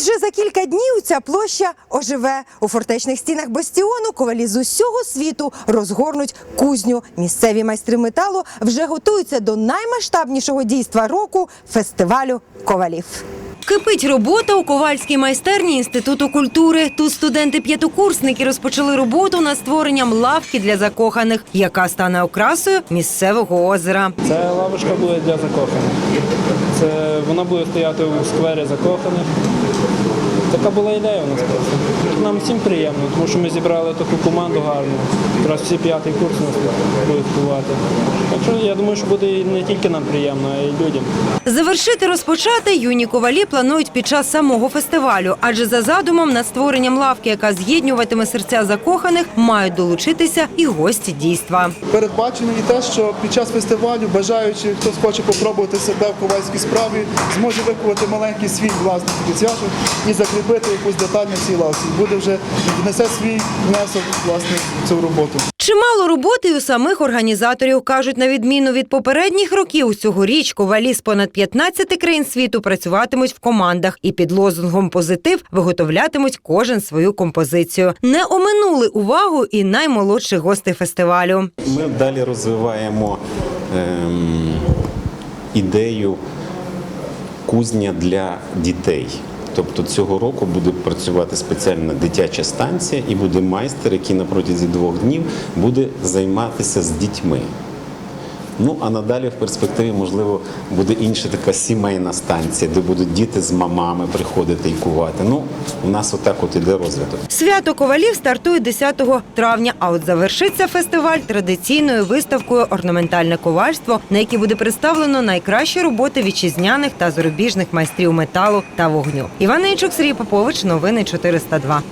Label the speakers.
Speaker 1: Ось вже за кілька днів ця площа оживе. У фортечних стінах бастіону ковалі з усього світу розгорнуть кузню. Місцеві майстри металу вже готуються до наймасштабнішого дійства року фестивалю ковалів. Кипить робота у ковальській майстерні інституту культури. Тут студенти-п'ятикурсники розпочали роботу над створенням лавки для закоханих, яка стане окрасою місцевого озера.
Speaker 2: Це лавочка буде для закоханих. Це вона буде стояти у сквері закоханих. Така була ідея у нас. Нам всім приємно, тому що ми зібрали таку команду гарну. Якраз всі п'ятий курс у нас будуть кувати. Так що я думаю, що буде не тільки нам приємно, а й людям.
Speaker 1: Завершити розпочати юні ковалі планують під час самого фестивалю, адже за задумом над створенням лавки, яка з'єднуватиме серця закоханих, мають долучитися і гості дійства.
Speaker 3: Передбачено і те, що під час фестивалю бажаючи, хтось хоче попробувати себе в ковальській справі, зможе викувати маленький свій власний підсвячок і закріпити якусь деталь на цій лавці. Буде вже внесе свій внесок власне в цю роботу.
Speaker 1: Чимало роботи й у самих організаторів кажуть, на відміну від попередніх років, цьогоріч ковалі з понад 15 країн світу працюватимуть в командах і під лозунгом позитив виготовлятимуть кожен свою композицію. Не оминули увагу і наймолодших гостей фестивалю.
Speaker 4: Ми далі розвиваємо ем, ідею кузня для дітей. Тобто цього року буде працювати спеціальна дитяча станція і буде майстер, який на протязі двох днів буде займатися з дітьми. Ну а надалі в перспективі, можливо, буде інша така сімейна станція, де будуть діти з мамами приходити і кувати. Ну, у нас отак от іде розвиток.
Speaker 1: Свято ковалів стартує 10 травня. А от завершиться фестиваль традиційною виставкою Орнаментальне ковальство, на якій буде представлено найкращі роботи вітчизняних та зарубіжних майстрів металу та вогню. Іван Нейчук, Сергій Попович, новини 402.